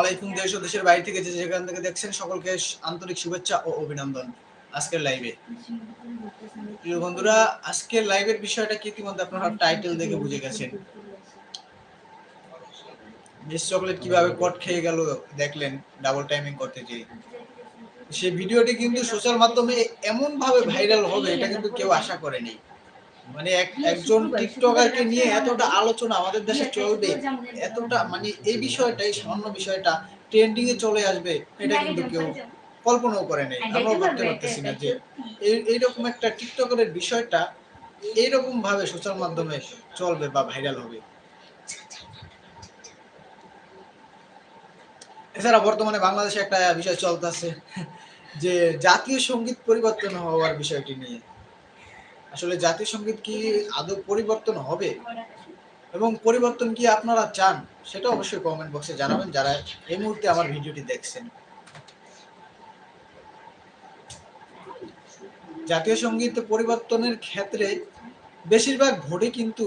আলাইকুম দেশ ও দেশের বাইরে থেকে যে যেখান থেকে দেখছেন, সকলকে আন্তরিক শুভেচ্ছা ও অভিনন্দন আজকের লাইভে প্রিয় বন্ধুরা, আজকের লাইভের বিষয়টা কি? ইতিমধ্যে আপনারা টাইটেল দেখে বুঝে গেছেন। মিস চকলেট কীভাবে কট খেয়ে গেল দেখলেন ডাবল টাইমিং করতে গিয়ে। সেই ভিডিওটি কিন্তু সোশ্যাল মাধ্যমে এমন ভাবে ভাইরাল হবে, এটা কিন্তু কেউ আশা করেনি। মানে একজন টিকটকারকে নিয়ে এতটা আলোচনা আমাদের দেশে চলবে এতটা মানে এই বিষয়টা এই সামান্য বিষয়টা ট্রেন্ডিং এ চলে আসবে এটা কিন্তু কেউ কল্পনাও করে নেই আমরাও ভাবতে পারতেছি না যে এই- এইরকম একটা টিকটকের বিষয়টা এইরকম ভাবে সোশ্যাল মাধ্যমে চলবে বা ভাইরাল হবে। এছাড়া বর্তমানে বাংলাদেশে একটা বিষয় চলতেছে যে জাতীয় সংগীত পরিবর্তন হওয়ার বিষয়টি নিয়ে। আসলে জাতীয় সংগীত কি আদৌ পরিবর্তন হবে? এবং পরিবর্তন কি আপনারা চান? সেটা অবশ্যই কমেন্ট বক্সে জানাবেন, যারা এই মুহূর্তে আমার ভিডিওটি দেখছেন। জাতীয় সংগীত পরিবর্তনের ক্ষেত্রে বেশিরভাগ ভোটে কিন্তু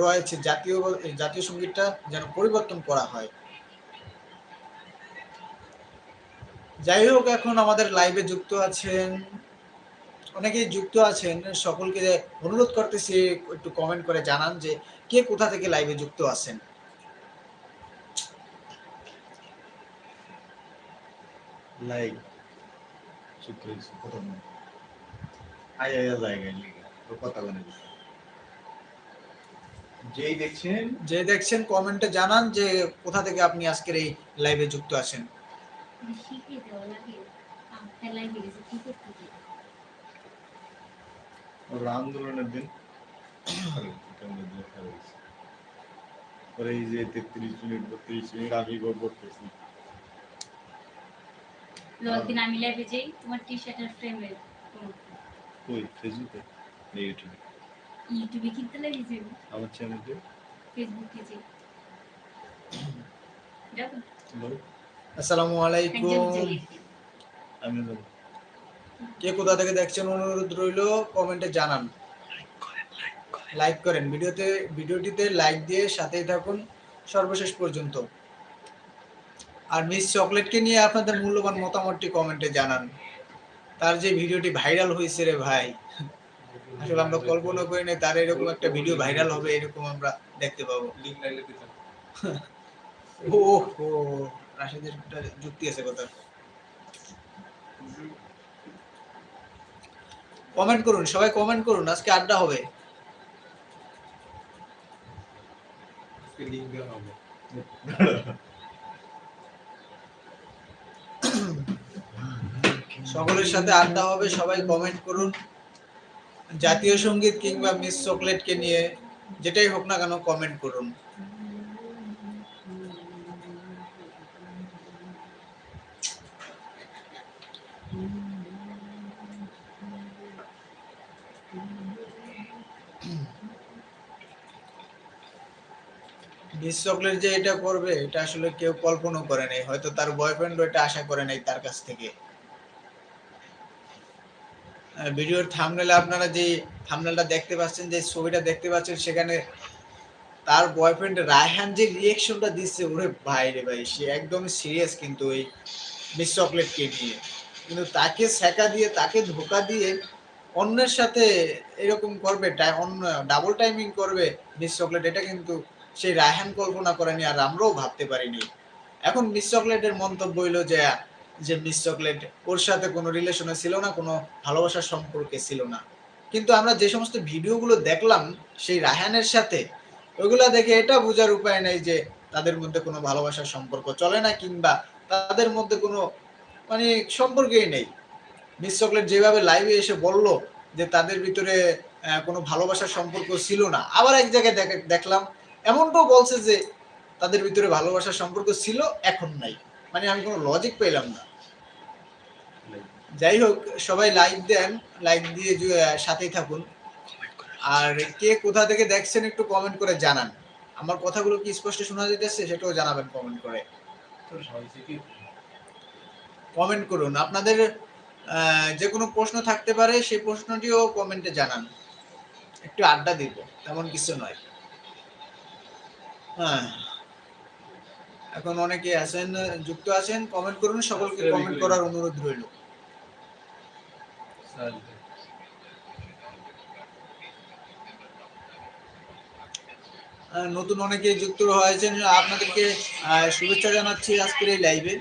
রয়েছে জাতীয় জাতীয় সঙ্গীতটা যেন পরিবর্তন করা হয়। যাই হোক, এখন আমাদের লাইভে যুক্ত আছেন অনেকেই যুক্ত আছেন সকলকে অনুরোধ করতেছি একটু কমেন্ট করে জানান যে কে কোথা থেকে লাইভে যুক্ত আছেন। প্রথম। আয় আয় জায়গায় কথা যেই দেখছেন। যে দেখছেন কমেন্টে জানান যে কোথা থেকে আপনি আজকের এই লাইভে যুক্ত আছেন। ওর আন্দোলনের দিন। পরে এই যে তেত্রিশ মিনিট বত্রিশ মিনিট আমি করতেছি। দিন আমি লাইভে যাই তোমার টি শার্টের ফ্রেমের ওই ফেসবুকে না ইউটিউবে ইউটিউবে কিনতে লাগে যে আমার চ্যানেলে ফেসবুকে যে আসসালামু আলাইকুম। আমি কে কোথা থেকে দেখছেন অনুরোধ রইল কমেন্টে জানান। লাইক করেন। ভিডিওতে ভিডিওটিতে লাইক দিয়ে সাথেই থাকুন সর্বশেষ পর্যন্ত। আর মিস চকলেটকে নিয়ে আপনাদের মূল্যবান মতামতটি কমেন্টে জানান। তার যে ভিডিওটি ভাইরাল হয়েছে রে ভাই আসলে আমরা কল্পনা করি না তার এরকম একটা ভিডিও ভাইরাল হবে এরকম আমরা দেখতে পাবো। ও রাশেদের যুক্তি আছে কথা কমেন্ট করুন সবাই কমেন্ট করুন আজকে আড্ডা হবে। সকলের সাথে আড্ডা হবে সবাই কমেন্ট করুন। জাতীয় সংগীত কিংবা মিস চকলেটকে নিয়ে যেটাই হোক না কেন কমেন্ট করুন। মিস চকলেট যে এটা করবে, এটা আসলে কেউ কল্পনা করে নাই। হয়তো তার বয়ফ্রেন্ড এটা আশা করে নাই তার কাছ থেকে। ভিডিওর থামনেলে আপনারা যে থামনেলটা দেখতে পাচ্ছেন, যে ছবিটা দেখতে পাচ্ছেন, সেখানে তার বয়ফ্রেন্ড রায়হান যে রিয়েকশনটা দিচ্ছে, ওরে ভাই রে ভাই, সে একদম সিরিয়াস কিন্তু ওই মিস চকলেটকে নিয়ে। কিন্তু তাকে শেখা দিয়ে, তাকে ধোকা দিয়ে অন্যের সাথে এরকম করবে অন্য ডাবল টাইমিং করবে মিস চকলেট, এটা কিন্তু সেই রায়হান কল্পনা করেনি আর আমরাও ভাবতে পারিনি। এখন মিস চকলেটের মন্তব্য হইল যে যে মিস চকলেট ওর সাথে কোনো রিলেশনে ছিল না, কোনো ভালোবাসার সম্পর্কে ছিল না। কিন্তু আমরা যে সমস্ত ভিডিওগুলো দেখলাম, সেই রায়হানের সাথে, ওইগুলা দেখে এটা বোঝার উপায় নেই যে তাদের মধ্যে কোনো ভালোবাসার সম্পর্ক চলে না কিংবা তাদের মধ্যে কোনো মানে সম্পর্কই নেই। মিস চকলেট যেভাবে লাইভে এসে বলল যে তাদের ভিতরে কোনো ভালোবাসার সম্পর্ক ছিল না। আবার এক জায়গায় দেখ- দেখলাম এমনটাও বলছে যে তাদের ভিতরে ভালোবাসার সম্পর্ক ছিল, এখন নাই। মানে আমি কোনো লজিক পেলাম না। যাই হোক, সবাই লাইক দেন লাইক দিয়ে সাথেই থাকুন। আর কে কোথা থেকে দেখছেন একটু কমেন্ট করে জানান। আমার কথাগুলো কি স্পষ্ট শোনা যেতেছে সেটাও জানাবেন কমেন্ট করে। কমেন্ট করুন। আপনাদের যে কোনো প্রশ্ন থাকতে পারে, সেই প্রশ্নটিও কমেন্টে জানান। একটু আড্ডা দিব, তেমন কিছু নয়। হ্যাঁ। এখন অনেকে আছেন যুক্ত আছেন কমেন্ট করুন সকলকে কমেন্ট করার অনুরোধ রইল। আহ, নতুন অনেকে যুক্ত হয়েছেন আপনাদেরকে শুভেচ্ছা জানাচ্ছি আজকের এই লাইভে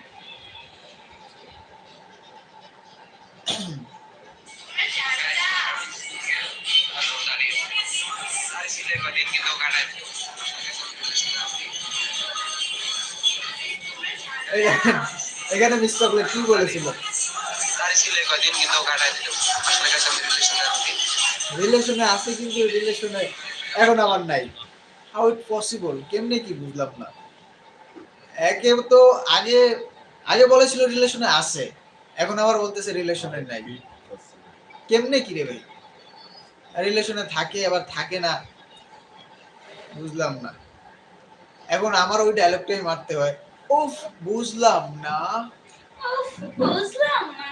এখানে মিস চকলেট কি বলেছিল? রিলেশনে আছে কিন্তু রিলেশনে এখন আমার নাই। হাউ ইট পসিবল কেমনে কি বুঝলাম না। একে তো আগে আগে বলেছিল রিলেশনে আছে। এখন আবার বলতেছে রিলেশনে নাই। কেমনে কি রে ভাই? রিলেশনে থাকে, আবার থাকে না। বুঝলাম না। এখন আমার ওই ডায়লগটাই মারতে হয়। উফ বুঝলাম না। উফ বুঝলাম না।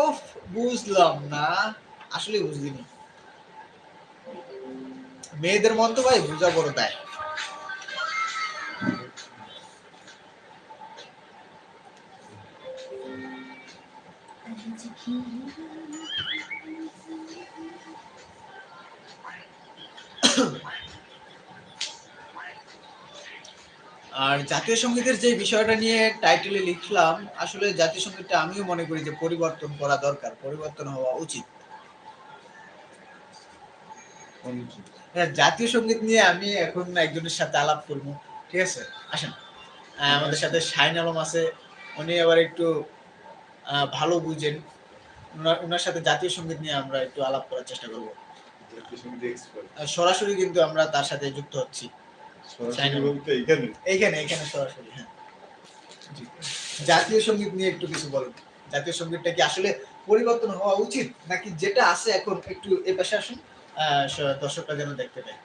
উফ বুঝলাম না। আসলে বুঝলিনি। মেয়েদের মন তো ভাই বুঝা বড় দেয়। জাতীয় সঙ্গীতের যে বিষয়টা নিয়ে টাইটেলে লিখলাম আসলে জাতীয় সঙ্গীতটা আমিও মনে করি যে পরিবর্তন করা দরকার পরিবর্তন হওয়া উচিত। হ্যাঁ, জাতীয় সংগীত নিয়ে আমি এখন একজনের সাথে আলাপ করব ঠিক আছে? আসেন। আমাদের সাথে শাইন আলম আছে উনি আবার একটু ভালো বুঝেন। উনার- উনার সাথে জাতীয় সংগীত নিয়ে আমরা একটু আলাপ করার চেষ্টা করব। সরাসরি কিন্তু আমরা তার সাথে যুক্ত হচ্ছি। এইখানে? এইখানে সরাসরি হ্যাঁ। জাতীয় সংগীত নিয়ে একটু কিছু বলুন। জাতীয় সঙ্গীতটা কি আসলে পরিবর্তন হওয়া উচিত নাকি যেটা আছে এখন একটু এ পাশে আসুন দর্শকরা যেন দেখতে পায়।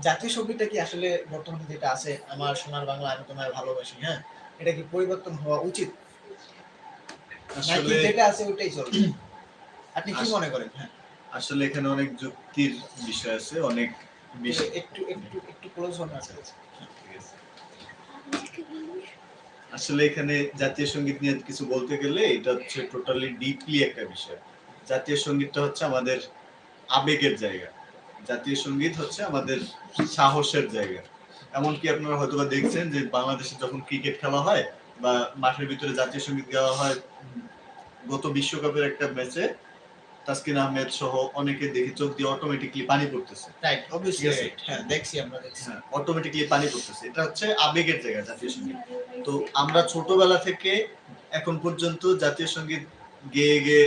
জাতীয় সঙ্গীতটা কি আসলে বর্তমানে যেটা আছে আমার সোনার বাংলা আমি তোমায় ভালোবাসি হ্যাঁ? এটা কি পরিবর্তন হওয়া উচিত? নাকি যেটা আছে ওইটাই চলবে? আপনি কি মনে করেন? হ্যাঁ। আসলে এখানে অনেক যুক্তির বিষয় আছে অনেক একটু একটু একটু ক্লোজ হন আছে ঠিক আছে। আসলে এখানে জাতীয় সংগীত নিয়ে কিছু বলতে গেলে এটা হচ্ছে টোটালি ডিপলি একটা বিষয়। জাতীয় সঙ্গীতটা হচ্ছে আমাদের আবেগের জায়গা। জাতীয় সংগীত হচ্ছে আমাদের সাহসের জায়গা। এমনকি আপনারা হয়তো দেখছেন যে বাংলাদেশে যখন ক্রিকেট খেলা হয় বা মাঠের ভিতরে জাতীয় সংগীত গাওয়া হয় গত বিশ্বকাপের একটা ম্যাচে তাসকিন আহমেদ সহ অনেকে দেখে চোখ দিয়ে অটোমেটিকলি পানি পড়তেছে। রাইট অবভিয়াসলি হ্যাঁ দেখছি আমরা দেখছি। হ্যাঁ অটোমেটিকলি পানি পড়তেছে। এটা হচ্ছে আবেগের জায়গা জাতীয় সংগীত। তো আমরা ছোটবেলা থেকে এখন পর্যন্ত জাতীয় সংগীত গেয়ে গেয়ে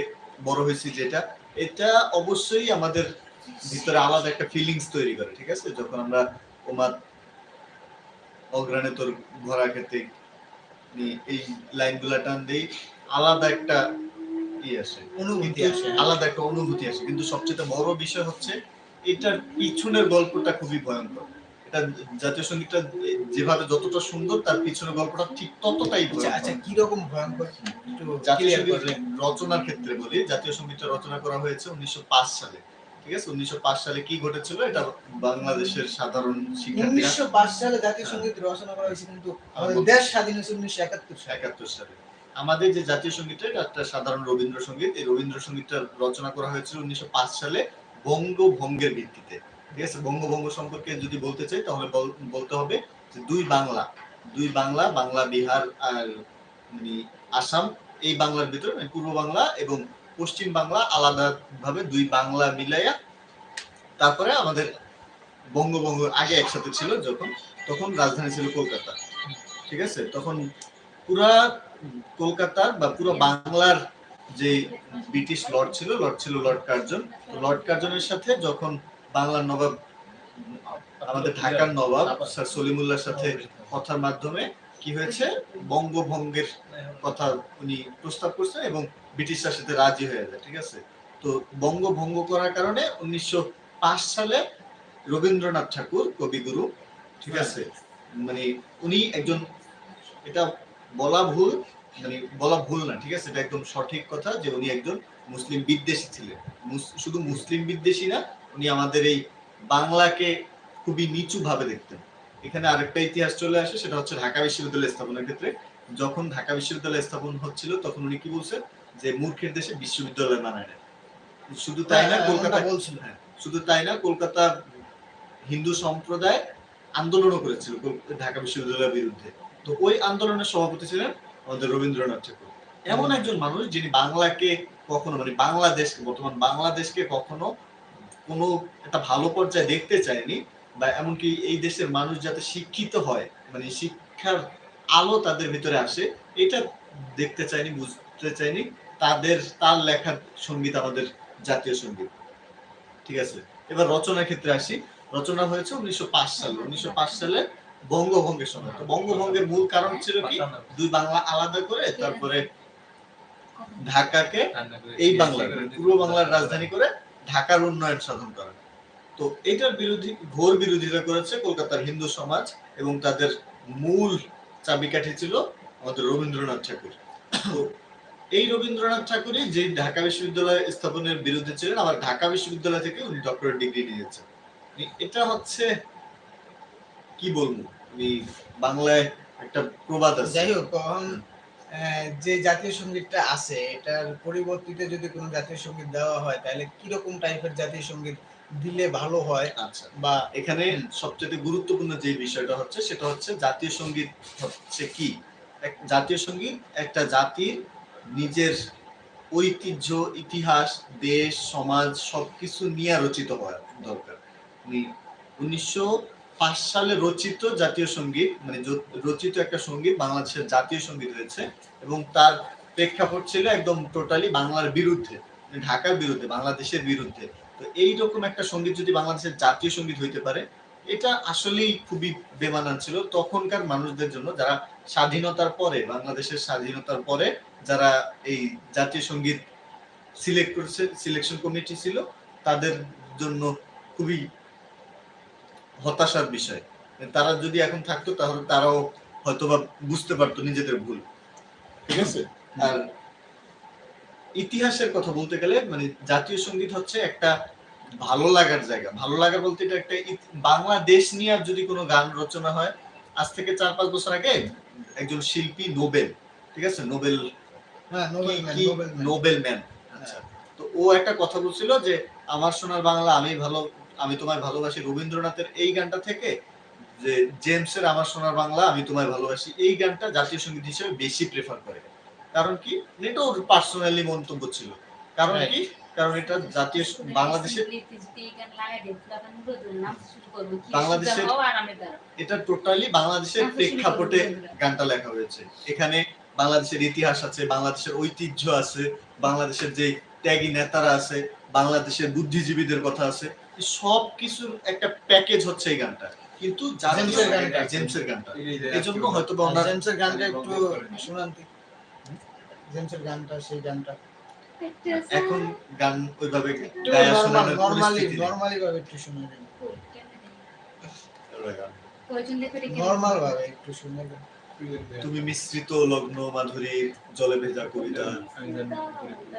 বড় হয়েছি যেটা এটা অবশ্যই আমাদের ভিতরে আলাদা একটা ফিলিংস তৈরি করে ঠিক আছে? যখন আমরা ওমার অগ্রাণে তোর ভরা খেতে এই লাইনগুলা টান দেই আলাদা একটা ই আসে। অনুভূতি আসে আলাদা একটা অনুভূতি আসে। কিন্তু সবচেয়ে বড় বিষয় হচ্ছে এটার পিছনের গল্পটা খুবই ভয়ঙ্কর। এটা জাতীয় সঙ্গীতটা যেভাবে যতটা সুন্দর তার পিছনের গল্পটা ঠিক ততটাই আচ্ছা আচ্ছা কি রকম ভয়ঙ্কর জাতীয় সংগীত রচনার ক্ষেত্রে বলি জাতীয় সঙ্গীতটা রচনা করা হয়েছে উনিশশো পাঁচ সালে। ঠিক আছে? উনিশশো পাঁচ সালে কি ঘটেছিল? এটা বাংলাদেশের সাধারণ উনিশশো পাঁচ সালে জাতীয় সংগীত রচনা করা হয়েছে কিন্তু আমাদের দেশ স্বাধীন হয়েছে উনিশশো একাত্তর সালে। আমাদের যে জাতীয় সঙ্গীতটা, এটা একটা সাধারণ রবীন্দ্রসঙ্গীত এই রবীন্দ্রসঙ্গীতটা রচনা করা হয়েছিল উনিশশো পাঁচ সালে বঙ্গভঙ্গের ভিত্তিতে। ঠিক আছে? বঙ্গভঙ্গ সম্পর্কে যদি বলতে চাই, তাহলে বল- বলতে হবে যে দুই বাংলা দুই বাংলা বাংলা, বিহার আর মানে আসাম, এই বাংলার ভিতরে মানে পূর্ব বাংলা এবং পশ্চিম বাংলা আলাদা ভাবে দুই বাংলা মিলাইয়া তারপরে আমাদের বঙ্গভঙ্গ আগে একসাথে ছিল যখন, তখন রাজধানী ছিল কলকাতা। ঠিক আছে? তখন পুরা কলকাতার বা পুরো বাংলার যে ব্রিটিশ লর্ড ছিল লর্ড ছিল লর্ড কার্জন। লর্ড কার্জনের সাথে যখন বাংলার নবাব আমাদের ঢাকার নবাব স্যার সলিমুল্লাহর সাথে কথার মাধ্যমে কি হয়েছে? বঙ্গভঙ্গের কথা উনি প্রস্তাব করছেন এবং ব্রিটিশরা সাথে রাজি হয়ে যায় ঠিক আছে? তো বঙ্গভঙ্গ করার কারণে উনিশশো পাঁচ সালে রবীন্দ্রনাথ ঠাকুর কবিগুরু ঠিক আছে? মানে উনি একজন এটা বলা ভুল মানে বলা ভুল না ঠিক আছে? এটা একদম সঠিক কথা যে উনি একজন মুসলিম বিদ্বেষী ছিলেন। শুধু মুসলিম বিদ্বেষী না উনি আমাদের এই বাংলাকে খুবই নিচু ভাবে দেখতেন। এখানে আরেকটা ইতিহাস চলে আসে সেটা হচ্ছে ঢাকা বিশ্ববিদ্যালয় স্থাপনের ক্ষেত্রে। যখন ঢাকা বিশ্ববিদ্যালয় স্থাপন হচ্ছিল তখন উনি কি বলছেন? যে মূর্খের দেশে বিশ্ববিদ্যালয় বানায় না শুধু তাই না হ্যাঁ, কলকাতা এমনটা বলছিল। হ্যাঁ, শুধু তাই না কলকাতা হিন্দু সম্প্রদায় আন্দোলনও করেছিল ঢাকা বিশ্ববিদ্যালয়ের বিরুদ্ধে। তো ওই আন্দোলনের সভাপতি ছিলেন আমাদের রবীন্দ্রনাথ ঠাকুর। এমন একজন মানুষ যিনি বাংলাকে কখনো মানে বাংলাদেশকে বর্তমান বাংলাদেশকে কখনো কোনো একটা ভালো পর্যায়ে দেখতে চায়নি বা এমনকি এই দেশের মানুষ যাতে শিক্ষিত হয় মানে শিক্ষার আলো তাদের ভিতরে আসে এটা দেখতে চাইনি বুঝতে চাইনি তাদের তার লেখার সংগীত আমাদের জাতীয় সংগীত। ঠিক আছে? এবার রচনার ক্ষেত্রে আসি। রচনা হয়েছে উনিশশো পাঁচ সালে। উনিশশো পাঁচ সালে বঙ্গভঙ্গের সময়। তো বঙ্গভঙ্গের মূল কারণ ছিল কি? দুই বাংলা আলাদা করে তারপরে ঢাকাকে এই বাংলা পূর্ব বাংলার রাজধানী করে ঢাকার উন্নয়ন সাধন করা তো এটার বিরোধী ঘোর বিরোধিতা করেছে কলকাতার হিন্দু সমাজ এবং তাদের মূল চাবিকাঠি ছিল আমাদের রবীন্দ্রনাথ ঠাকুর। তো এই রবীন্দ্রনাথ ঠাকুরই যে ঢাকা বিশ্ববিদ্যালয় স্থাপনের বিরুদ্ধে ছিলেন আবার ঢাকা বিশ্ববিদ্যালয় থেকে উনি ডক্টরেট ডিগ্রি নিয়েছেন। এটা হচ্ছে কি বলব? আমি বাংলায় একটা প্রবাদ আছে। যাই হোক যে জাতীয় সঙ্গীতটা আছে এটার পরিবর্তিতে যদি কোনো জাতীয় সংগীত দেওয়া হয় তাহলে কীরকম টাইপের জাতীয় সংগীত দিলে ভালো হয়? আচ্ছা। বা এখানে সবচেয়ে গুরুত্বপূর্ণ যে বিষয়টা হচ্ছে সেটা হচ্ছে জাতীয় সংগীত হচ্ছে কি? এক জাতীয় সংগীত একটা জাতির নিজের ঐতিহ্য ইতিহাস দেশ সমাজ সবকিছু নিয়ে রচিত হওয়া দরকার। উনিশশো পাঁচ সালে রচিত জাতীয় সংগীত মানে রচিত একটা সংগীত, বাংলাদেশের জাতীয় সংগীত হয়েছে এবং তার প্রেক্ষাপট ছিল একদম টোটালি বাংলার বিরুদ্ধে মানে ঢাকার বিরুদ্ধে, বাংলাদেশের বিরুদ্ধে। তো এইরকম একটা সংগীত যদি বাংলাদেশের জাতীয় সংগীত হইতে পারে, এটা আসলেই খুবই বেমানান ছিল তখনকার মানুষদের জন্য, যারা স্বাধীনতার পরে, বাংলাদেশের স্বাধীনতার পরে যারা এই জাতীয় সংগীত সিলেক্ট করেছে সিলেকশন কমিটি ছিল, তাদের জন্য খুবই হতাশার বিষয়। তারা যদি এখন থাকতো তাহলে তারাও হয়তোবা বুঝতে পারতো নিজেদের ভুল। ঠিক আছে? আর ইতিহাসের কথা বলতে গেলে মানে জাতীয় সংগীত হচ্ছে একটা ভালো লাগার জায়গা। ভালো লাগা বলতে এটা একটা বাংলাদেশ নিয়ে আর যদি কোনো গান রচনা হয় আজ থেকে চার পাঁচ বছর আগে একজন শিল্পী নোবেল ঠিক আছে? নোবেল হ্যাঁ নোবেল ম্যান আচ্ছা। তো ও একটা কথা বলছিল যে আমার সোনার বাংলা আমি ভালো আমি তোমায় ভালোবাসি রবীন্দ্রনাথের এই গানটা থেকে যে জেমসের আমার সোনার বাংলা আমি তোমায় ভালোবাসি এই গানটা জাতীয় সংগীত হিসেবে বেশি প্রেফার করে। কারণ কি? এটা ওর পার্সোনালি মন্তব্য ছিল। কারণ কি? কারণ এটা জাতীয় বাংলাদেশের বাংলাদেশের- এটা টোটালি বাংলাদেশের প্রেক্ষাপটে গানটা লেখা হয়েছে। এখানে বাংলাদেশের ইতিহাস আছে বাংলাদেশের ঐতিহ্য আছে বাংলাদেশের যে ত্যাগী নেতারা আছে বাংলাদেশের বুদ্ধিজীবীদের কথা আছে। সব কিছুর একটা প্যাকেজ হচ্ছে এই গানটা। কিন্তু জেমসের গানটা। জেমসের গানটা। এই জন্য হয়তো বা ওনার জেমসের গানটা একটু শোনান। জেমসের গানটা সেই গানটা। এখন গান ওইভাবে গায়া শোনানোর নরমালি নরমালি ভাবে একটু শুনে দেন নর্মাল নরমাল ভাবে একটু শুনে দেন তুমি মিশ্রিত লগ্ন মাধুরীর জলে ভেজা কবিতা।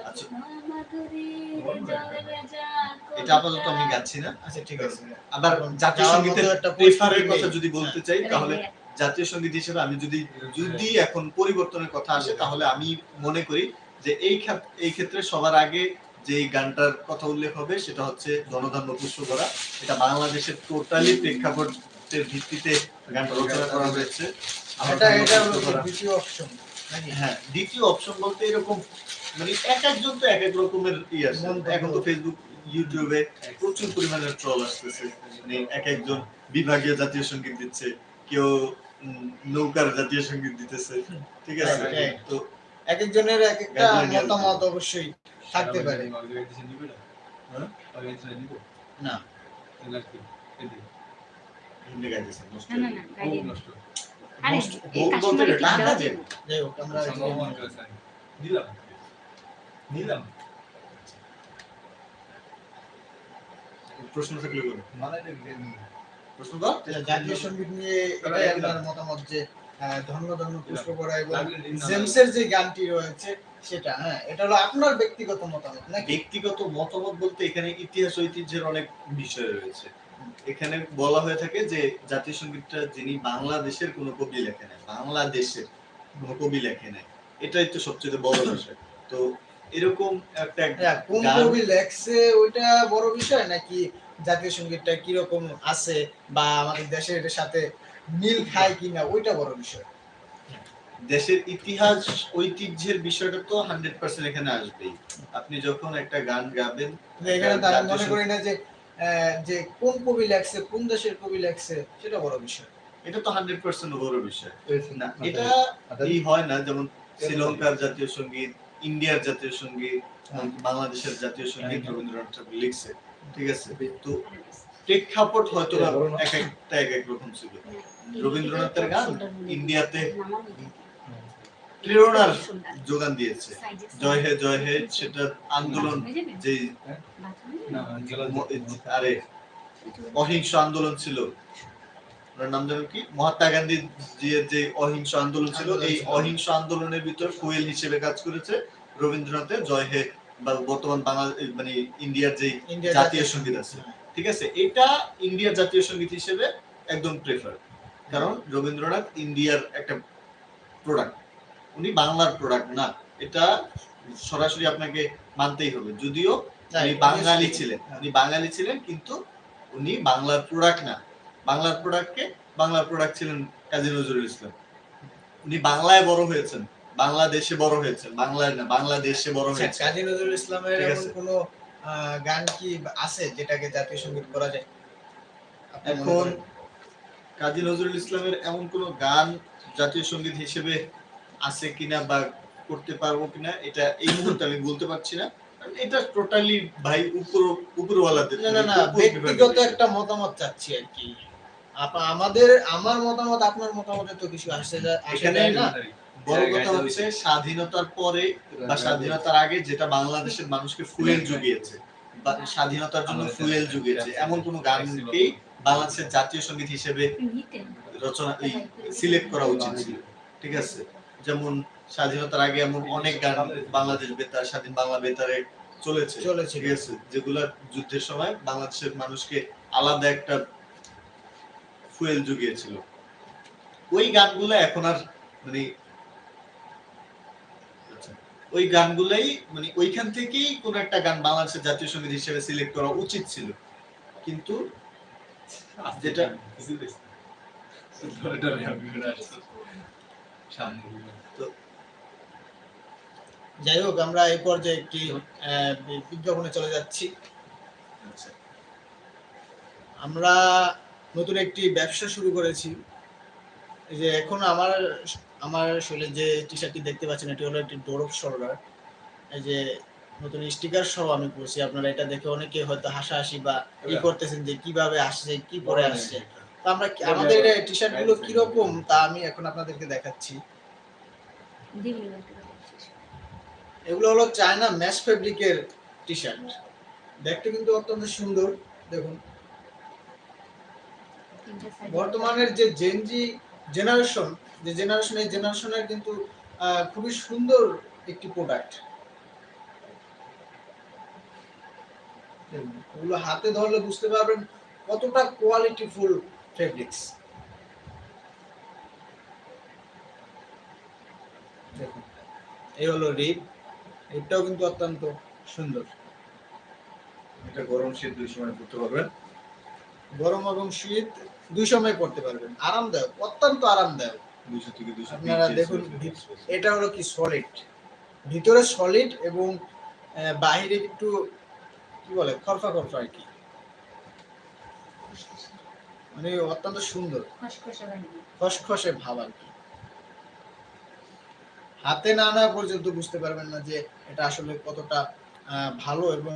আচ্ছা। এটা আপাতত আমি গাচ্ছি না। আচ্ছা ঠিক আছে। আবার জাতীয় সঙ্গীতের প্রেফারের কথা যদি বলতে চাই তাহলে জাতীয় সংগীত হিসেবে আমি যদি যদি এখন পরিবর্তনের কথা আসে তাহলে আমি মনে করি যে এই এই ক্ষেত্রে সবার আগে যে গানটার কথা উল্লেখ হবে সেটা হচ্ছে জনধান্য পুষ্প করা এটা বাংলাদেশের টোটালি প্রেক্ষাপটের ভিত্তিতে গানটা রচনা করা হয়েছে। এটা। দ্বিতীয় অপশন হ্যাঁ দ্বিতীয় অপশন বলতে এরকম মানে এক একজন তো এক এক রকমের ই আছে। এখন তো ফেসবুক ইউটিউবে প্রচুর পরিমাণে ট্রল আসতেছে। মানে এক একজন বিভাগীয় জাতীয় সংগীত দিচ্ছে কেউ নৌকার জাতীয় সংগীত দিতেছে। ঠিক আছে. তো এক একজনের এক একটা মতামত অবশ্যই থাকতে পারে। হ্যাঁ? না। না না আরে নষ্ট- এই বল- বলতে কাস্টমারে এটা ঠিক টাকা দেওয়া যাই হোক আমরা নিলাম। নিলাম। প্রশ্ন থাকলে করুন মানে প্রশ্ন কর জাতীয় সংগীত নিয়ে এটাই আপনার মতামত যে ধন্য ধন্য পুষ্প করা এবং না জেমসের যে গানটি রয়েছে সেটা হ্যাঁ এটা হলো আপনার ব্যক্তিগত মতামত নাকি? ব্যক্তিগত মতামত বলতে এখানে ইতিহাস ঐতিহ্যের অনেক বিষয় রয়েছে। এখানে বলা হয়ে থাকে যে জাতীয় সঙ্গীতটা যিনি বাংলাদেশের কোনো কবি লেখে নাই বাংলাদেশের কোনো কবি লেখে নাই। এটাই তো সবচেয়ে বড় বিষয়। তো এরকম একটা হ্যাঁ, কোন কবি লেখছে ওইটা বড় বিষয় নাকি জাতীয় সঙ্গীতটা কীরকম আছে বা আমাদের দেশের সাথে মিল খায় কিনা ওইটা বড় বিষয়। দেশের ইতিহাস ঐতিহ্যের বিষয়টা তো হান্ড্রেড পার্সেন্ট এখানে আসবেই। আপনি যখন একটা গান গাবেন এখানে তো আমি জাতীয় মনে করি না যে যে কোন কবি লেখছে কোন দেশের কবি লেখছে সেটা বড় বিষয়। এটা তো হান্ড্রেড পার্সেন্ট বড় বিষয়। না আচ্ছা, এটা এই হয় না যেমন শ্রীলঙ্কার জাতীয় সংগীত ইন্ডিয়ার জাতীয় সংগীত বাংলাদেশের জাতীয় সংগীত রবীন্দ্রনাথ ঠাকুর লিখছে। ঠিক আছে? তো প্রেক্ষাপট হয়তো এক একটা এক এক রকম ছিল। রবীন্দ্রনাথের গান ইন্ডিয়াতে প্রেরণার যোগান দিয়েছে। জয় হে জয় হে সেটা আন্দোলন যে না আরে অহিংস আন্দোলন ছিল। ওনার নাম জানো কি? মহাত্মা গান্ধী যে অহিংস আন্দোলন ছিল এই অহিংস আন্দোলনের ভিতর ফুয়েল হিসেবে কাজ করেছে রবীন্দ্রনাথের জয় হে বা বর্তমান বাংলা মানে ইন্ডিয়ার যে ইন্ডিয়া জাতীয় সংগীত আছে। ঠিক আছে? এটা ইন্ডিয়ার জাতীয় সংগীত হিসেবে একদম প্রেফার কারণ রবীন্দ্রনাথ ইন্ডিয়ার একটা প্রোডাক্ট উনি বাংলার প্রোডাক্ট না। এটা সরাসরি আপনাকে মানতেই হবে। যদিও উনি বাঙালি ছিলেন। উনি বাঙালি ছিলেন কিন্তু উনি বাংলার প্রোডাক্ট না। বাংলার প্রোডাক্টকে বাংলার প্রোডাক্ট ছিলেন কাজী নজরুল ইসলাম। উনি বাংলায় বড় হয়েছেন। বাংলাদেশে বড় হয়েছেন। বাংলায় না বাংলাদেশে বড় আচ্ছা, হয়েছেন। কাজী নজরুল ইসলামের। কোনো গান কি আছে যেটাকে জাতীয় সংগীত করা যায়? এখন কাজী নজরুল ইসলামের এমন কোন গান জাতীয় সংগীত হিসেবে আছে কিনা বা করতে পারব কিনা এটা এই মুহূর্তে আমি বলতে পারছি না। এটা টোটালি ভাই উপর উপরওয়ালাদের না না ব্যক্তিগত একটা মতামত চাচ্ছি আর কি। আমাদের আমার মতামত আপনার মতামতে তো কিছু আসে আসে না। বড় কথা হচ্ছে স্বাধীনতার পরে বা স্বাধীনতার আগে যেটা বাংলাদেশের মানুষকে ফুয়েল জুগিয়েছে বা স্বাধীনতার জন্য ফুয়েল জুগিয়েছে এমন কোন গানকেই বাংলাদেশের জাতীয় সংগীত হিসেবে রচনা সিলেক্ট করা উচিত ছিল। ঠিক আছে? যেমন স্বাধীনতার আগে এমন অনেক গান বাংলাদেশ বেতার স্বাধীন বাংলা বেতারে চলেছে চলেছিল। ঠিক আছে? যেগুলা যুদ্ধের সময় বাংলাদেশের মানুষকে আলাদা একটা ফুয়েল জুগিয়েছিল। ওই গানগুলো এখন আর মানে আচ্ছা, ওই গানগুলাই মানে ওইখান থেকেই কোন একটা গান বাংলাদেশের জাতীয় সংগীত হিসেবে সিলেক্ট করা উচিত ছিল। কিন্তু যেটা যাই হোক আমরা এই পর্যায়ে একটি বিজ্ঞাপনে চলে যাচ্ছি। আচ্ছা, আমরা নতুন একটি ব্যবসা শুরু করেছি। যে এখন আমার আমার আসলে যে টি শার্টটি দেখতে পাচ্ছেন এটি হলো একটি ডোরফ শোল্ডার। এই যে নতুন স্টিকার সহ আমি করছি আপনারা এটা দেখে অনেকে হয়তো হাসাহাসি বা ই করতেছেন যে কীভাবে আসছে কি পরে আসছে। আমরা আমাদের টি শার্টগুলো কীরকম? তা আমি এখন আপনাদেরকে দেখাচ্ছি। এগুলো হলো চায়না ম্যাশ ফেব্রিকের টি শার্ট দেখতে কিন্তু অত্যন্ত সুন্দর দেখুন। বর্তমানের যে জেনজি জেনারেশন যে জেনারেশন এই জেনারেশনের কিন্তু খুবই সুন্দর একটি প্রোডাক্ট ওগুলো হাতে ধরলে বুঝতে পারবেন কতটা কোয়ালিটিফুল ফেব্রিক্স দেখুন এই হলো রিপ রিপটাও কিন্তু অত্যন্ত সুন্দর। এটা গরম শীত দুই সময় করতে পারবেন। গরম এবং শীত দুই সময় পড়তে পারবেন। আরামদায়ক অত্যন্ত আরামদায়ক। দুইশো থেকে দুইশো আপনারা দেখুন এটা হলো কি সলিড ভিতরে সলিড এবং বাহিরে একটু কি বলে খরফা খরফা আর কি। মানে অত্যন্ত সুন্দর। খসখসে ভাব আর কি। হাতে না আনা পর্যন্ত বুঝতে পারবেন না যে এটা আসলে কতটা ভালো এবং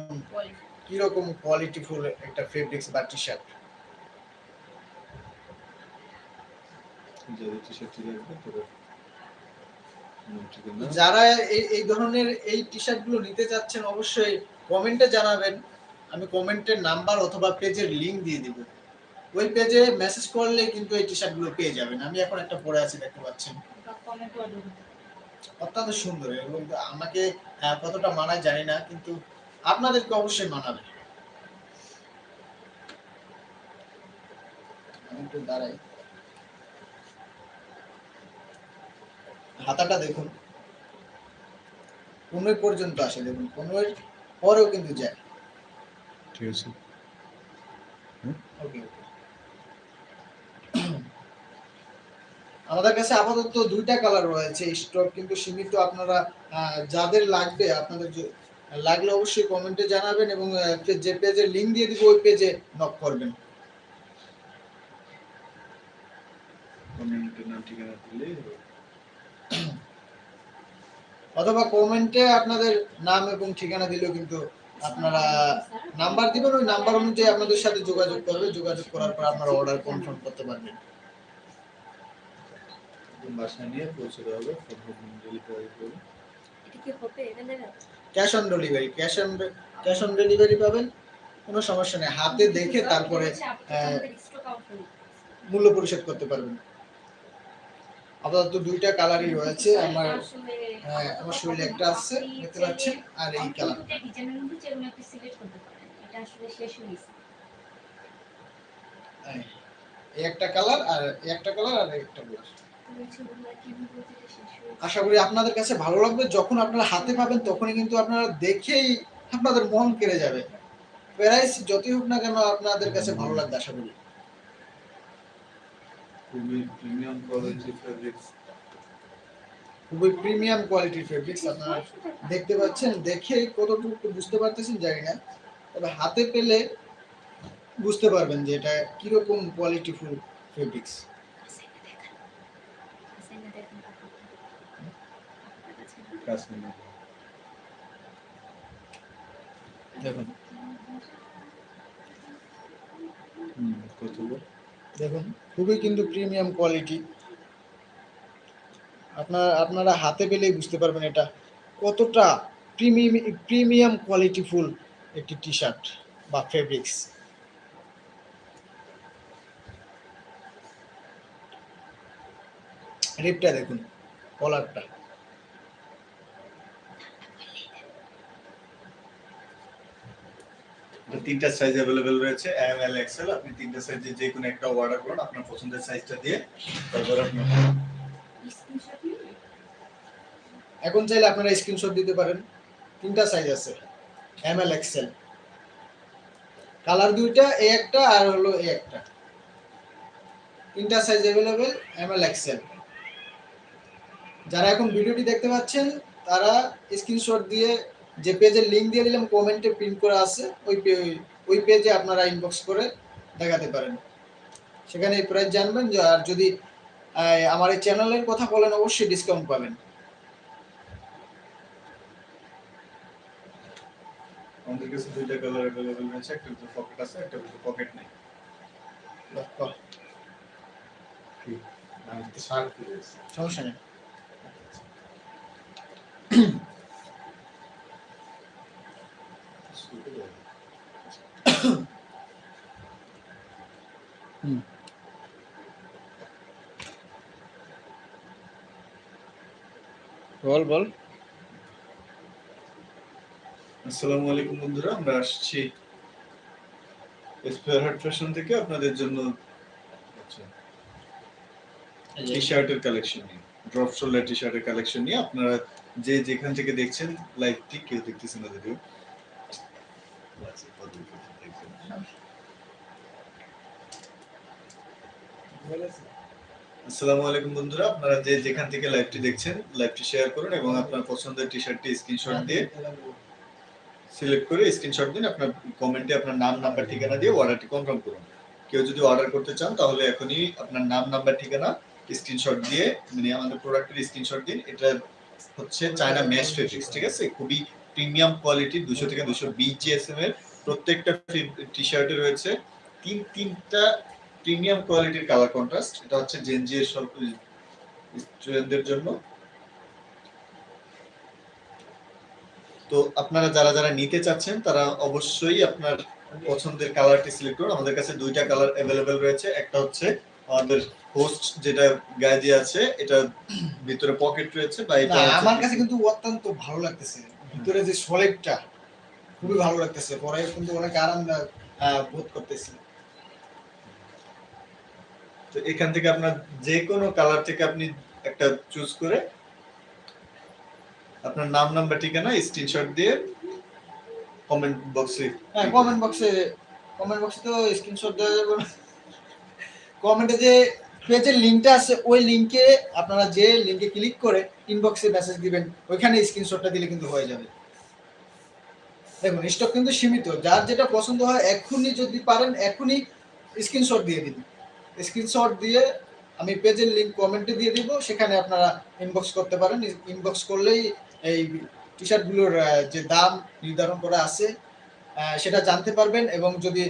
কীরকম কোয়ালিটিফুল একটা ফেব্রিক্স বা টি শার্ট না? যারা এই এই ধরনের এই টি শার্টগুলো নিতে চাচ্ছেন অবশ্যই কমেন্টে জানাবেন। আমি কমেন্টের নাম্বার অথবা পেজের লিংক দিয়ে দিব। ওই পেজে মেসেজ করলে কিন্তু এই টি শার্টগুলো পেয়ে যাবেন। আমি এখন একটা পরে আছি দেখতে পাচ্ছেন। অত্যন্ত সুন্দর এবং আমাকে আহ, কতটা মানায় জানি না কিন্তু আপনাদেরকে অবশ্যই মানাবে। একটু দাঁড়াই। হাতাটা দেখুন। পনেরো পর্যন্ত আসে দেখুন পনেরোর পরেও কিন্তু যায়। ঠিক আছে। ওকে আমাদের কাছে আপাতত দুইটা কালার রয়েছে স্টক কিন্তু সীমিত আপনারা যাদের লাগবে আপনাদের লাগলে অবশ্যই কমেন্টে জানাবেন এবং যে পেজের লিংক দিয়ে দিব ওই পেজে নক করবেন। অথবা কমেন্টে আপনাদের নাম এবং ঠিকানা দিলেও কিন্তু আপনারা নাম্বার দিবেন ওই নাম্বার অনুযায়ী আপনাদের সাথে যোগাযোগ করবে যোগাযোগ করার পর আপনারা অর্ডার কনফার্ম করতে পারবেন। বাসায় নিয়ে পৌঁছে দেওয়া হবে delivery? Cash on delivery cash on cash on delivery পাবেন কোনো সমস্যা নেই। হাতে দেখে তারপরে হয়ে। মূল্য পরিশোধ করতে পারবেন। আপাতত দুইটা কালারই রয়েছে আমার হ্যাঁ, আমার শরীরে একটা আছে, দেখতে পাচ্ছেন, আর এই কালার। হয়ে এই একটা কালার আর এই একটা কালার আর একটা ব্লাউজ আশা করি আপনাদের কাছে ভালো লাগবে। যখন আপনারা হাতে পাবেন তখনই কিন্তু আপনারা দেখেই আপনাদের মন কেড়ে যাবে। প্রাইস যতই হোক না কেন আপনাদের কাছে ভালো লাগবে আশা করি। খুবই প্রিমিয়াম কোয়ালিটি ফেব্রিক্স। খুবই প্রিমিয়াম কোয়ালিটির ফেব্রিক্স আপনারা দেখতে পাচ্ছেন। দেখে কতটুকু বুঝতে পারতেছেন জানি না। তবে হাতে পেলে বুঝতে পারবেন যে এটা কীরকম কোয়ালিটিফুল ফেব্রিক্স আসাইনা দেখেন। আসাইনা দেখেন কাপড়টা। আপনার কাছে নেই দেখুন দেখুন, খুবই কিন্তু প্রিমিয়াম কোয়ালিটি আপনার, আপনারা হাতে পেলেই বুঝতে পারবেন এটা। কতটা প্রিমিয়াম প্রিমিয়াম কোয়ালিটি ফুল একটি টি শার্ট বা ফেব্রিক্স রেপটা দেখুন কলারটা তিনটা সাইজ অ্যাভেলেবেল রয়েছে এম এল এক্সেল আপনি তিনটা সাইজে যে কোনো একটা অর্ডার করুন, আপনার পছন্দের সাইজটা দিয়ে তারপর আপনি এখন চাইলে আপনারা স্ক্রিনশট দিতে পারেন, তিনটা সাইজ আছে এম এল এক্সেল কালার দুইটা এ একটা, আর হলো এ একটা। তিনটা size available M L XL যারা এখন ভিডিওটি দেখতে পাচ্ছেন, তারা স্ক্রিনশট দিয়ে যে পেজের লিংক দিয়ে দিলাম কমেন্টে প্রিন্ট করা আছে ওই ওই পেজে আপনারা ইনবক্স করে দেখাতে পারেন। সেখানে এই প্রাইস জানবেন যে আর যদি আমার এই চ্যানেলের কথা বলেন অবশ্যই ডিসকাউন্ট পাবেন। আমাদের কাছে দুইটা কালার অ্যাভেলেবেল রয়েছে একটা ভিতরে পকেট আছে একটা ভিতরে পকেট নেই। সমস্যা নেই। বল বল। আসসালামু আলাইকুম বন্ধুরা আমরা আসছি স্পেয়ার হার্ট ফ্যাশন থেকে আপনাদের জন্য আচ্ছা টি শার্টের কালেকশন নিয়ে ড্রপ শোল্ডার টি শার্টের কালেকশন নিয়ে আপনারা যে যেখান থেকে দেখছেন লাইভটি কেউ দেখতেছেন না যদিও। আসসালামু আলাইকুম বন্ধুরা, আপনারা যে যেখান থেকে লাইভটি দেখছেন লাইভটি শেয়ার করুন এবং আপনার পছন্দের টি শার্টটি স্ক্রিনশট দিয়ে সিলেক্ট করে স্ক্রিনশট দিন, আপনার কমেন্টে আপনার নাম নাম্বার ঠিকানা দিয়ে অর্ডারটি কনফার্ম করুন। কেউ যদি অর্ডার করতে চান, তাহলে এখনই আপনার নাম নাম্বার ঠিকানা স্ক্রিনশট দিয়ে মানে আমাদের প্রোডাক্টের স্ক্রিনশট দিন। এটা হচ্ছে চায়না ম্যাশ ফেব্রিক্স ঠিক আছে? খুবই প্রিমিয়াম কোয়ালিটি দুশো থেকে দুশো বিশ জিএসএম এর প্রত্যেকটা টি শার্টে রয়েছে। তিন তিনটা প্রিমিয়াম কোয়ালিটির কালার কন্ট্রাস্ট। এটা হচ্ছে জেনজি এর সব স্টুডেন্টদের জন্য। তো আপনারা যারা যারা নিতে চাচ্ছেন তারা অবশ্যই আপনার পছন্দের কালারটি সিলেক্ট করুন। আমাদের কাছে দুইটা কালার অ্যাভেলেবেল রয়েছে। একটা হচ্ছে আমাদের হোস্ট যেটা গায়ে দিয়ে আছে এটা ভিতরে পকেট রয়েছে বা এটা আমার কাছে কিন্তু অত্যন্ত ভালো লাগতেছে। ভিতরে যে সলিডটা খুবই ভালো লাগতেছে। পরে কিন্তু অনেক আরামদায়ক বোধ করতেছি। তো এখান থেকে আপনার যে কোনো কালার থেকে আপনি একটা চুজ করে আপনার নাম নাম্বার ঠিকানা স্ক্রিনশট দিয়ে কমেন্ট বক্সে হ্যাঁ কমেন্ট বক্সে কমেন্ট বক্সে তো স্ক্রিনশট দেওয়া যাবে না। কমেন্টে যে পেজের লিঙ্কটা আছে ওই লিঙ্কে আপনারা যে লিঙ্কে ক্লিক করে ইনবক্সে মেসেজ দিবেন ওইখানে স্ক্রিনশটটা দিলে কিন্তু হয়ে যাবে। দেখুন স্টক কিন্তু সীমিত। যার যেটা পছন্দ হয় এখনই যদি পারেন এখনই স্ক্রিনশট দিয়ে দিন স্ক্রিনশট দিয়ে আমি পেজের লিঙ্ক কমেন্টে দিয়ে দিব সেখানে আপনারা ইনবক্স করতে পারেন। ইনবক্স করলেই এই টি শার্টগুলোর যে দাম নির্ধারণ করা আছে সেটা জানতে পারবেন এবং যদি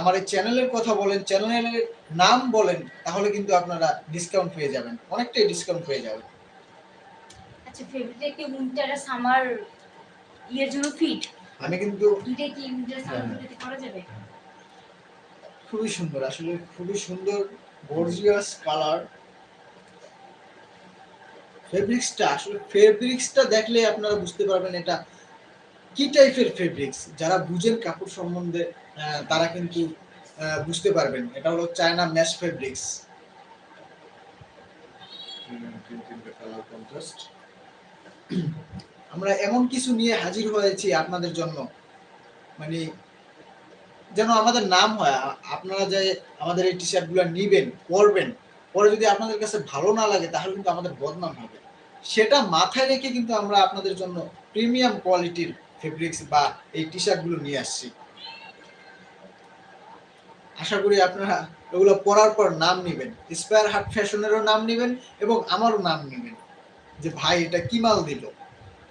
আমার এই চ্যানেলের কথা বলেন চ্যানেলের নাম বলেন তাহলে কিন্তু আপনারা ডিসকাউন্ট পেয়ে যাবেন। অনেকটাই ডিসকাউন্ট পেয়ে যাবেন আচ্ছা ফেব্রিকটা কি উইন্টার আর সামার ইয়ের জন্য ফিট আমি কিন্তু এটা কি উইন্টার সামার। করা যাবে? খুবই সুন্দর, আসলে খুবই সুন্দর গর্জিয়াস কালার ফেব্রিক্সটা আসলে ফেব্রিক্সটা দেখলে আপনারা বুঝতে পারবেন এটা কি টাইপের ফেব্রিক্স যারা বুঝেন কাপড় সম্বন্ধে তারা কিন্তু বুঝতে পারবেন। এটা হলো চায়না ম্যাশ ফেব্রিক্স আমরা এমন কিছু নিয়ে হাজির হয়েছি আপনাদের জন্য। মানে যেন আমাদের নাম হয় আপনারা যে আমাদের এই টি শার্টগুলো নিবেন, পরবেন, পরে যদি আপনাদের কাছে ভালো না লাগে, তাহলে কিন্তু আমাদের বদনাম হবে। সেটা মাথায় রেখে কিন্তু আমরা আপনাদের জন্য প্রিমিয়াম কোয়ালিটির ফেব্রিক্স বা এই টি শার্টগুলো নিয়ে আসছি। আশা করি আপনারা এগুলো পরার পর নাম নেবেন। স্পায়ার হার্ট ফ্যাশনেরও নাম নেবেন এবং আমারও নাম নেবেন। যে ভাই, এটা কি মাল দিল?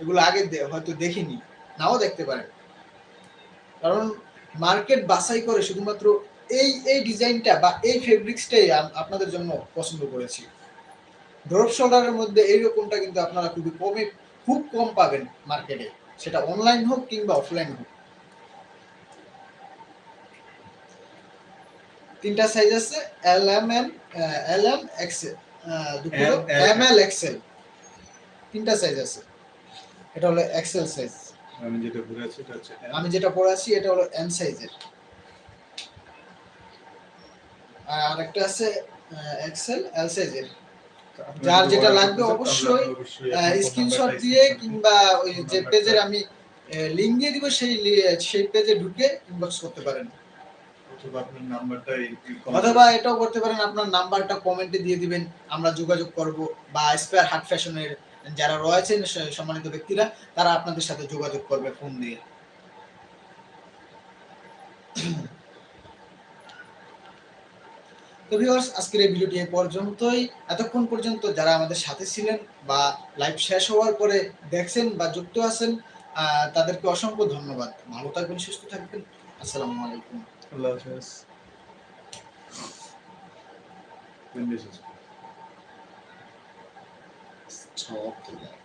এগুলো আগে হয়তো দেখিনি, নাও দেখতে পারেন। কারণ মার্কেট বাছাই করে শুধুমাত্র এই এই ডিজাইনটা বা এই ফেব্রিক্সটাই আপনাদের জন্য পছন্দ করেছি। ড্রপ শোল্ডারের মধ্যে এইরকমটা কিন্তু আপনারা খুবই কমে খুব কম পাবেন মার্কেটে। সেটা অনলাইন হোক কিংবা অফলাইন হোক। তিনটা সাইজ আছে L M M L M XL M L XL তিনটা সাইজ আছে। এটা হলো এক্সেল সাইজ আমি যেটা ঘুরে আছি এটা হচ্ছে আমি যেটা পরে আছি এটা হলো এম সাইজের আর আরেকটা আছে এক্সেল এল সাইজের যার যেটা লাগবে অবশ্যই স্ক্রিনশট দিয়ে কিংবা ওই যে পেজের আমি লিংক দিয়ে দিব সেই সেই পেজে ঢুকে ইনবক্স করতে পারেন। অথবা আপনার নাম্বারটা অথবা এটাও করতে পারেন আপনার নাম্বারটা কমেন্টে দিয়ে দিবেন আমরা যোগাযোগ করব বা স্পেয়ার হার্ট ফ্যাশনের যারা রয়েছেন সম্মানিত ব্যক্তিরা তারা আপনাদের সাথে যোগাযোগ করবে ফোন দিয়ে। তো ভিউয়ার্স আজকের এই ভিডিওটি এই পর্যন্তই। এতক্ষণ পর্যন্ত যারা আমাদের সাথে ছিলেন বা লাইভ শেষ হওয়ার পরে দেখছেন বা যুক্ত আছেন আহ, তাদেরকে অসংখ্য ধন্যবাদ। ভালো থাকবেন সুস্থ থাকবেন। আসসালামু আলাইকুম। আল্লাহ হাফেজ। কোন দেশ আছে? Stop that.